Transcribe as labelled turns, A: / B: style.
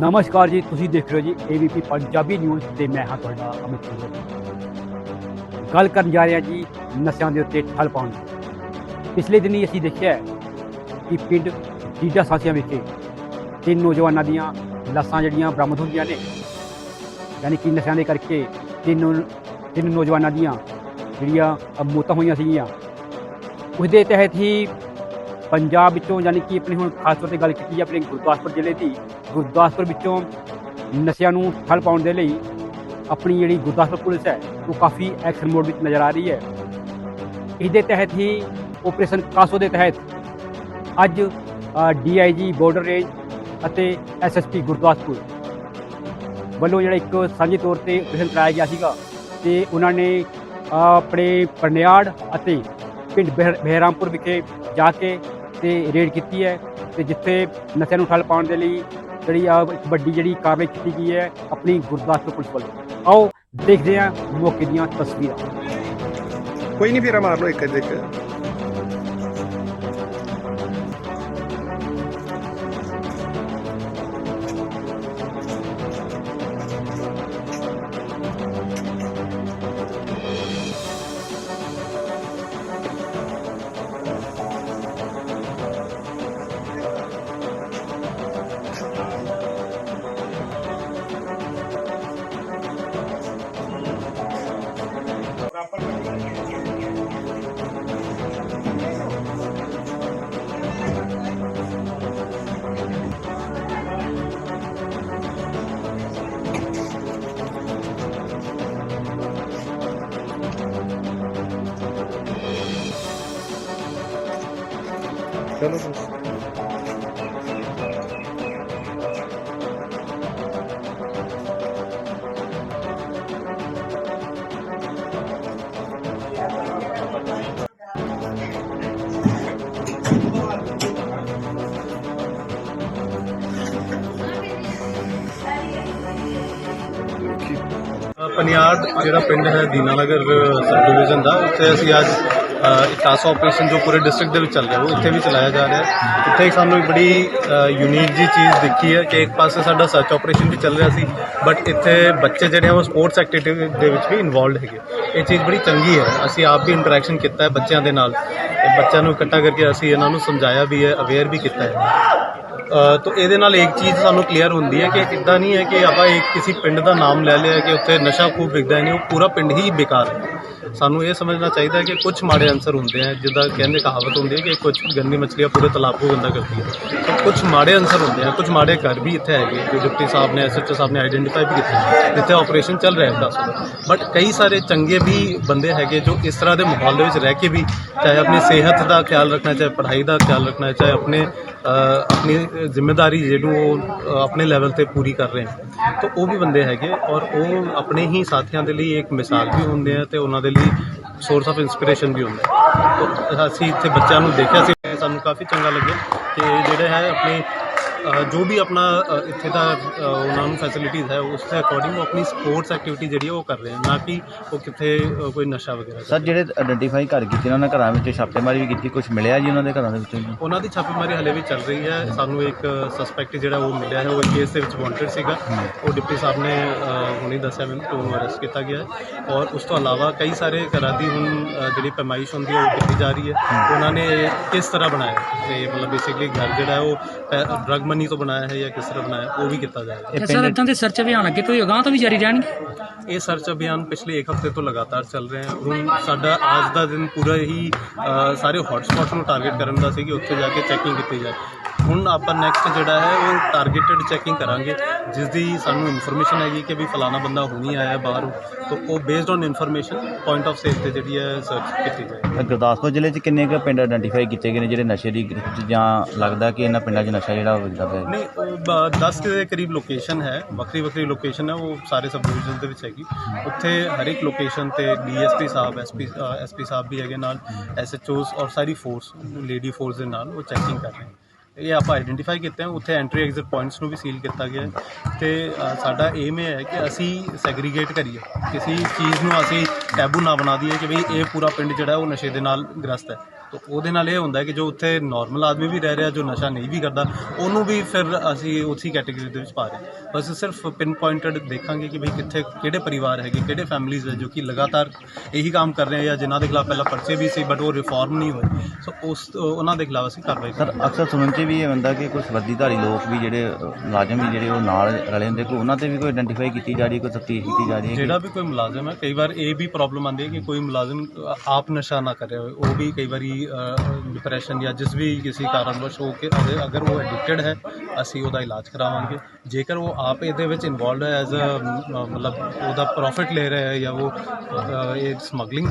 A: ਨਮਸਕਾਰ ਜੀ, ਤੁਸੀਂ ਦੇਖ ਰਹੇ ਹੋ ਜੀ ABP ਪੰਜਾਬੀ ਨਿਊਜ਼ ਤੇ ਮੈਂ ਹਾਂ ਤੁਹਾਡਾ ਅਮਿਤ ਸਿੰਘ। ਗੱਲ ਕਰਨ ਜਾ ਰਿਹਾ ਜੀ ਨਸ਼ਿਆਂ ਦੇ ਉੱਤੇ ਠੱਲ ਪਾਉਣ ਦੀ। ਪਿਛਲੇ ਦਿਨੀ ਅਸੀਂ ਦੇਖਿਆ ਕਿ ਪਿੰਡ ਜੀਡਾ ਸਾਸੀਆਂ ਵਿਖੇ ਤਿੰਨ ਨੌਜਵਾਨਾਂ ਦੀਆਂ ਲਾਸ਼ਾਂ ਜਿਹੜੀਆਂ ਬਰਾਮਦ ਹੁੰਦੀਆਂ ਨੇ, ਯਾਨੀ ਕਿ ਨਸ਼ਿਆਂ ਦੇ ਕਰਕੇ ਤਿੰਨ ਤਿੰਨ ਨੌਜਵਾਨਾਂ ਦੀਆਂ ਜਿਹੜੀਆਂ ਮੌਤਾਂ ਹੋਈਆਂ ਸੀਗੀਆਂ ਉਸ ਦੇ ਤਹਿਤ ਹੀ ਪੰਜਾਬ ਵਿੱਚੋਂ ਯਾਨੀ ਕਿ ਆਪਣੀ ਹੁਣ ਖਾਸ ਤੌਰ ਤੇ ਗੱਲ ਕੀਤੀ ਜਾਵੇ ਆਪਣੇ ਗੁਰਦਾਸਪੁਰ ਜ਼ਿਲ੍ਹੇ ਦੀ, ਗੁਰਦਾਸਪੁਰ ਵਿੱਚੋਂ ਨਸ਼ਿਆਂ ਨੂੰ ਠੱਲ ਪਾਉਣ ਦੇ ਲਈ ਆਪਣੀ ਜਿਹੜੀ ਗੁਰਦਾਸਪੁਰ ਪੁਲਿਸ ਹੈ, ਉਹ ਕਾਫੀ ਐਕਸ਼ਨ ਮੋਡ ਵਿੱਚ ਨਜ਼ਰ ਆ ਰਹੀ ਹੈ। ਇਹਦੇ ਤਹਿਤ ਹੀ ਆਪਰੇਸ਼ਨ ਕਾਸੋ ਦੇ ਤਹਿਤ ਅੱਜ ਡੀਆਈਜੀ ਬਾਰਡਰ ਰੇਂਜ ਅਤੇ ਐਸਐਸਪੀ ਗੁਰਦਾਸਪੁਰ ਵੱਲੋਂ ਜਿਹੜਾ ਇੱਕ ਸਾਂਝੇ ਤੌਰ ਤੇ ਆਪਰੇਸ਼ਨ ਕਰਾਇਆ ਗਿਆ ਸੀਗਾ ਤੇ ਉਹਨਾਂ ਨੇ ਆਪਣੇ ਪਰਨਿਆੜ ਅਤੇ ਪਿੰਡ ਬਹਿ- ਬਹਿਰਾਮਪੁਰ ਵਿਖੇ ਜਾ ਕੇ ਤੇ ਰੇਡ ਕੀਤੀ ਹੈ ਤੇ ਜਿੱਥੇ ਨਸ਼ਿਆਂ ਨੂੰ ਠੱਲ ਪਾਉਣ ਦੇ ਲਈ ਜਿਹੜੀ ਆ ਵੱਡੀ ਜਿਹੜੀ ਕਾਰਵਾਈ ਕੀਤੀ ਗਈ ਹੈ, ਆਪਣੀ ਗੁਰਦਾਸਪੁਰ ਪੁਲਿਸ ਵੱਲੋਂ। ਆਓ ਦੇਖਦੇ ਹਾਂ ਮੌਕੇ ਦੀਆਂ ਤਸਵੀਰਾਂ।
B: ਕੋਈ ਨਹੀਂ ਫੇਰਾ ਮਾਰ ਲਓ ਇੱਕ ਇੱਕ। ਚਲੋ
C: ਪਨਿਆੜ ਜਿਹੜਾ ਪਿੰਡ ਹੈ ਦੀਨਾਨਗਰ ਸਬ ਡਿਵੀਜ਼ਨ ਦਾ ਉੱਥੇ ਅਸੀਂ ਅੱਜ ਅ, ਇੱਕ ਆਪਰੇਸ਼ਨ ਜੋ ਪੂਰੇ ਡਿਸਟ੍ਰਿਕਟ ਦੇ ਵਿੱਚ ਚੱਲ ਰਿਹਾ ਉਹ ਇੱਥੇ ਵੀ ਚਲਾਇਆ ਜਾ ਰਿਹਾ ਹੈ। ਇੱਥੇ ਇੱਕ ਸਾਨੂੰ ਇੱਕ ਬੜੀ ਯੂਨੀਕ ਜੀ ਚੀਜ਼ ਦਿਖੀ ਹੈ ਕਿ ਇੱਕ ਪਾਸੇ ਸਾਡਾ ਸਰਚ ਆਪਰੇਸ਼ਨ ਵੀ ਚੱਲ ਰਿਹਾ ਸੀ ਬਟ ਇੱਥੇ ਬੱਚੇ ਜਿਹੜੇ ਆ ਉਹ ਸਪੋਰਟਸ ਐਕਟੀਵਿਟੀ ਦੇ ਵਿੱਚ ਵੀ ਇਨਵੋਲਡ ਹੈਗੇ ਇਹ ਚੀਜ਼ ਬੜੀ ਚੰਗੀ ਹੈ। ਅਸੀਂ ਆਪ ਵੀ ਇੰਟਰੈਕਸ਼ਨ ਕੀਤਾ ਹੈ ਬੱਚਿਆਂ ਦੇ ਨਾਲ। ਬੱਚਿਆਂ ਨੂੰ ਇਕੱਠਾ ਕਰਕੇ ਅਸੀਂ ਇਹਨਾਂ ਨੂੰ ਸਮਝਾਇਆ ਵੀ ਹੈ ਅਵੇਅਰ ਵੀ ਕੀਤਾ ਹੈ। ਤਾਂ ਇਹਦੇ ਨਾਲ ਇੱਕ ਚੀਜ਼ ਸਾਨੂੰ ਕਲੀਅਰ ਹੁੰਦੀ ਹੈ ਕਿ ਇਦਾਂ ਨਹੀਂ ਹੈ ਕਿ ਆਪਾਂ ਇੱਕ ਕਿਸੇ ਪਿੰਡ ਦਾ ਨਾਮ ਲੈ ਲਿਆ ਕਿ ਉੱਥੇ ਨਸ਼ਾ ਖੂਬ ਵਿਕਦਾ ਹੈ, ਨਹੀਂ, ਉਹ ਪੂਰਾ ਪਿੰਡ ਹੀ ਬੇਕਾਰ ਹੈ। ਸਾਨੂੰ ਇਹ ਸਮਝਣਾ ਚਾਹੀਦਾ ਹੈ ਕਿ ਕੁਝ ਮਾੜੇ ਅਨਸਰ ਹੁੰਦੇ ਆ, ਜਿੱਦਾਂ ਕਹਿੰਦੇ ਕਹਾਵਤ ਹੁੰਦੀ ਹੈ ਕਿ ਕੁਝ ਗੰਦੀ ਮੱਛਲੀਆਂ ਪੂਰੇ ਤਲਾਬ ਨੂੰ ਗੰਦਾ ਕਰਦੀ ਹੈ ਤਾਂ ਕੁਝ ਮਾੜੇ ਅਨਸਰ ਹੁੰਦੇ ਆ ਕੁਝ ਮਾੜੇ ਘਰ ਵੀ ਇੱਥੇ ਹੈਗੇ ਜੋ ਡਿਪਟੀ ਸਾਹਿਬ ਨੇ, ਐਸਐਚਓ ਸਾਹਿਬ ਨੇ ਆਈਡੈਂਟੀਫਾਈ ਵੀ ਕੀਤੇ ਜਿੱਥੇ ਆਪਰੇਸ਼ਨ ਚੱਲ ਰਿਹਾ ਹੈ, ਦੱਸੋ ਬਟ ਕਈ ਸਾਰੇ ਚੰਗੇ ਵੀ ਬੰਦੇ ਹੈਗੇ ਜੋ ਇਸ ਤਰ੍ਹਾਂ ਦੇ ਮਾਹੌਲ ਦੇ ਵਿੱਚ ਰਹਿ ਕੇ ਵੀ ਚਾਹੇ ਆਪਣੀ ਸਿਹਤ ਦਾ ਖਿਆਲ ਰੱਖਣਾ, ਚਾਹੇ ਪੜ੍ਹਾਈ ਦਾ ਖਿਆਲ ਰੱਖਣਾ, ਚਾਹੇ ਆਪਣੇ ਆਪਣੀ ਜ਼ਿੰਮੇਵਾਰੀ ਜਿਹਨੂੰ ਉਹ ਆਪਣੇ ਲੈਵਲ ਤੇ ਪੂਰੀ ਕਰ ਰਹੇ ਹਨ ਤਾਂ ਉਹ ਵੀ ਬੰਦੇ ਹੈਗੇ ਔਰ ਉਹ ਆਪਣੇ ਹੀ ਸਾਥੀਆਂ ਦੇ ਲਈ ਇੱਕ ਮਿਸਾਲ ਵੀ ਹੁੰਦੇ ਆ ਤੇ ਉਹਨਾਂ ਦੇ ਲਈ ਸੋਰਸ ਆਫ ਇਨਸਪੀਰੇਸ਼ਨ ਵੀ ਹੁੰਦੇ ਆ। ਤਾਂ ਅਸੀਂ ਇੱਥੇ ਬੱਚਿਆਂ ਨੂੰ ਦੇਖਿਆ ਸੀ, ਸਾਨੂੰ ਕਾਫੀ ਚੰਗਾ ਲੱਗਿਆ ਕਿ ਜਿਹੜੇ ਹੈ ਆਪਣੇ ਜੋ ਵੀ ਆਪਣਾ ਇੱਥੇ ਦਾ ਉਹਨਾਂ ਨੂੰ ਫੈਸਿਲਿਟੀਜ਼ ਹੈ ਉਸ ਦੇ ਅਕੋਰਡਿੰਗ ਉਹ ਆਪਣੀ ਸਪੋਰਟਸ ਐਕਟੀਵਿਟੀ ਜਿਹੜੀ ਉਹ ਕਰ ਰਹੇ ਹਨ ਨਾ ਕਿ ਉਹ ਕਿੱਥੇ ਕੋਈ ਨਸ਼ਾ ਵਗੈਰਾ ਕਰ
D: ਸਰ ਜਿਹੜੇ ਆਇਡੈਂਟੀਫਾਈ ਘਰ ਕੀਤੇ ਉਹਨਾਂ ਨੇ ਘਰਾਂ ਵਿੱਚ ਛਾਪੇਮਾਰੀ ਵੀ ਕੀਤੀ ਕੁਝ ਮਿਲਿਆ ਜੀ ਉਹਨਾਂ ਦੇ ਘਰਾਂ ਦੇ ਵਿੱਚੋਂ?
C: ਉਹਨਾਂ ਦੀ ਛਾਪੇਮਾਰੀ ਹਲੇ ਵੀ ਚੱਲ ਰਹੀ ਹੈ। ਸਾਨੂੰ ਇੱਕ ਸਸਪੈਕਟ ਜਿਹੜਾ ਉਹ ਮਿਲਿਆ ਹੈ ਉਹ ਕੇਸ ਦੇ ਵਿੱਚ ਵਾਂਟਡ ਸੀਗਾ। ਉਹ ਡਿਪਟੀ ਸਾਹਿਬ ਨੇ ਹੁਣੇ ਦੱਸਿਆ ਮੈਨੂੰ ਕਿ ਉਹਨੂੰ ਅਰੈਸਟ ਕੀਤਾ ਗਿਆ ਹੈ। ਔਰ ਉਸ ਤੋਂ ਇਲਾਵਾ ਕਈ ਸਾਰੇ ਘਰਾਂ ਦੀ ਹੁਣ ਜਿਹੜੀ ਪੈਮਾਇਸ਼ ਹੁੰਦੀ ਹੈ ਉਹ ਕੀਤੀ ਜਾ ਰਹੀ ਹੈ। ਉਹਨਾਂ ਨੇ ਕਿਸ ਤਰ੍ਹਾਂ ਬਣਾਇਆ? ਤੇ ਮਤਲਬ ਬੇਸਿਕਲੀ ਘਰ ਜਿਹੜਾ ਉਹ ਡਰਗ ਮਨੀ ਤੋਂ ਬਣਾਇਆ ਹੈ ਜਾਂ ਕਿਸ ਤਰ੍ਹਾਂ ਬਣਾਇਆ ਉਹ ਵੀ ਕੀਤਾ ਜਾਏਗਾ।
D: ਇਹ
E: ਸਰ ਇਦਾਂ ਦੇ ਸਰਚ ਅਭਿਆਨ ਅੱਗੇ ਤੋਂ ਅਗਾਂਹ ਤੋਂ ਵੀ ਜਾਰੀ ਰਹਿਣਗੇ?
C: ਇਹ ਸਰਚ ਅਭਿਆਨ ਪਿਛਲੇ ਇੱਕ ਹਫ਼ਤੇ ਤੋਂ ਲਗਾਤਾਰ ਚੱਲ ਰਹੇ ਹੈ। ਹੁਣ ਸਾਡਾ ਅੱਜ ਦਾ ਦਿਨ ਪੂਰਾ ਹੀ ਅ, ਸਾਰੇ ਹੌਟਸਪੌਟ ਨੂੰ ਟਾਰਗੇਟ ਕਰਨ ਦਾ ਸੀ ਕਿ ਉੱਥੇ ਜਾ ਕੇ ਚੈਕਿੰਗ ਕੀਤੀ ਜਾਏ। ਹੁਣ ਆਪਾਂ ਨੈਕਸਟ ਜਿਹੜਾ ਹੈ ਉਹ ਟਾਰਗੇਟਡ ਚੈਕਿੰਗ ਕਰਾਂਗੇ ਜਿਸ ਦੀ ਸਾਨੂੰ ਇਨਫੋਰਮੇਸ਼ਨ ਹੈਗੀ ਕਿ ਵੀ ਫਲਾਣਾ ਬੰਦਾ ਹੁਣੀ ਆਇਆ ਹੈ ਬਾਹਰੋਂ। ਤਾਂ ਉਹ based on information point of sale ਤੇ ਜਿਹੜੀ ਹੈ ਸਰਚ ਕੀਤੀ ਜਾਏ।
D: ਗੁਰਦਾਸਪੁਰ ਜ਼ਿਲ੍ਹੇ 'ਚ ਕਿੰਨੇ ਕੁ ਪਿੰਡ ਆਇਡੈਂਟੀਫਾਈ ਕੀਤੇ ਗਏ ਨੇ ਜਿਹੜੇ ਨਸ਼ੇ ਦੀ ਗ੍ਰਿਫਤ 'ਚ ਜਾਂ ਲੱਗਦਾ ਕਿ ਇਹਨਾਂ ਪਿੰਡਾਂ 'ਚ ਨਸ਼ਾ ਜਿਹੜਾ ਵਿਕਦਾ ਪਿਆ ਹੈ?
C: ਨਹੀਂ ਉਹ 10 ਦੇ ਕਰੀਬ ਲੋਕੇਸ਼ਨ ਹੈ ਵੱਖਰੀ ਵੱਖਰੀ ਲੋਕੇਸ਼ਨ ਹੈ ਉਹ ਸਾਰੇ ਸਬ ਡਿਵੀਜ਼ਨ ਦੇ ਵਿੱਚ ਹੈਗੀ। ਉੱਥੇ ਹਰ ਇੱਕ ਲੋਕੇਸ਼ਨ ਤੇ ਡੀਐਸਪੀ ਸਾਹਿਬ ਐਸਪੀ ਐਸਪੀ ਸਾਹਿਬ ਵੀ ਹੈਗੇ ਨਾਲ ਐਸਐਚਓਸ ਔਰ ਸਾਰੀ ਫੋਰਸ ਲੇਡੀ ਫੋਰਸ ਦੇ ਨਾਲ ਉਹ ਚੈਕਿੰਗ ਕਰ ਰਹੇ ਹੈ ਇਹ ਆਪਾਂ ਆਈਡੈਂਟੀਫਾਈ ਕੀਤੇ ਹਨ ਉੱਥੇ ਐਂਟਰੀ ਐਗਜ਼ਿਟ ਪੁਆਇੰਟਸ ਨੂੰ ਵੀ ਸੀਲ ਕੀਤਾ ਗਿਆ ਹੈ ਤੇ ਸਾਡਾ ਏਮ ਇਹ ਹੈ ਕਿ ਅਸੀਂ ਸੈਗਰੀਗੇਟ ਕਰੀਏ, ਕਿਸੇ ਚੀਜ਼ ਨੂੰ ਅਸੀਂ ਟੈਬੂ ਨਾ ਬਣਾ ਦਈਏ ਕਿ ਬਈ ਇਹ ਪੂਰਾ ਪਿੰਡ ਜਿਹੜਾ ਉਹ ਨਸ਼ੇ ਦੇ ਨਾਲ ਗ੍ਰਸਤ ਹੈ। ਤਾਂ ਉਹਦੇ ਨਾਲ ਇਹ ਹੁੰਦਾ ਕਿ ਜੋ ਉੱਥੇ ਨਾਰਮਲ ਆਦਮੀ ਵੀ ਰਹਿ ਰਿਹਾ ਜੋ ਨਸ਼ਾ ਨਹੀਂ ਵੀ ਕਰਦਾ ਉਹਨੂੰ ਵੀ ਫਿਰ ਅਸੀਂ ਉਸੇ ਕੈਟਾਗਰੀ ਦੇ ਵਿੱਚ ਪਾ ਰਹੇ। ਬਸ ਸਿਰਫ ਪਿਨ ਪੁਆਇੰਟਡ ਦੇਖਾਂਗੇ ਕਿ ਭਈ ਕਿੱਥੇ ਕਿਹੜੇ ਪਰਿਵਾਰ ਹੈਗੇ ਕਿਹੜੇ ਫੈਮਿਲੀਜ਼ ਹੈ ਜੋ ਕਿ ਲਗਾਤਾਰ ਇਹੀ ਕੰਮ ਕਰ ਰਹੇ ਹੈ ਜਾਂ ਜਿਨ੍ਹਾਂ ਦੇ ਖਿਲਾਫ ਪਹਿਲਾਂ ਪਰਚੇ ਵੀ ਸੀ ਬਟ ਉਹ ਰਿਫਾਰਮ ਨਹੀਂ ਹੋਏ ਸੋ ਉਸ ਉਹਨਾਂ ਦੇ ਖਿਲਾਫ ਅਸੀਂ ਕਾਰਵਾਈ
D: ਸਰ ਅਕਸਰ ਸੁਣਨ 'ਚ ਵੀ ਇਹ ਹੁੰਦਾ ਕਿ ਕੁਝ ਵਰਦੀਧਾਰੀ ਲੋਕ ਵੀ ਜਿਹੜੇ ਮੁਲਾਜ਼ਮ ਵੀ ਜਿਹੜੇ ਉਹ ਨਾਲ ਰਲੇ ਹੁੰਦੇ ਕੋਈ ਉਹਨਾਂ ਤੇ ਵੀ ਕੋਈ ਆਇਡੈਂਟੀਫਾਈ ਕੀਤੀ ਜਾ ਰਹੀ ਕੋਈ ਤਫਤੀਸ਼ ਕੀਤੀ ਜਾ ਰਹੀ ਹੈ
C: ਜਿਹੜਾ ਵੀ ਕੋਈ ਮੁਲਾਜ਼ਮ ਹੈ ਕਈ ਵਾਰ ਇਹ ਵੀ ਪ੍ਰੋਬਲਮ ਆਉਂਦੀ ਹੈ ਕਿ ਕੋਈ ਮੁਲਾਜ਼ਮ ਆਪ ਨਸ਼ਾ ਨਾ ਕਰ ਉਹ ਵੀ ਕਈ ਵਾਰੀ ਡਿਪਰੈਸ਼ਨ ਜਾਂ ਜਿਸ ਵੀ ਕਿਸੇ ਕਾਰਨਵਸ਼ ਹੋ ਕੇ ਅਗਰ- ਅਗਰ ਉਹ ਐਡਿਕਟਡ ਹੈ ਅਸੀਂ ਉਹਦਾ ਇਲਾਜ ਕਰਾਵਾਂਗੇ। ਜੇਕਰ ਉਹ ਆਪ ਇਹਦੇ ਵਿੱਚ ਇਨਵੋਲਡ ਹੈ ਐਜ਼ ਅ ਮਤਲਬ ਉਹਦਾ ਪ੍ਰੋਫਿਟ ਲੈ ਰਿਹਾ ਹੈ ਜਾਂ ਉਹ ਅ, ਇਹ ਸਮਗਲਿੰਗ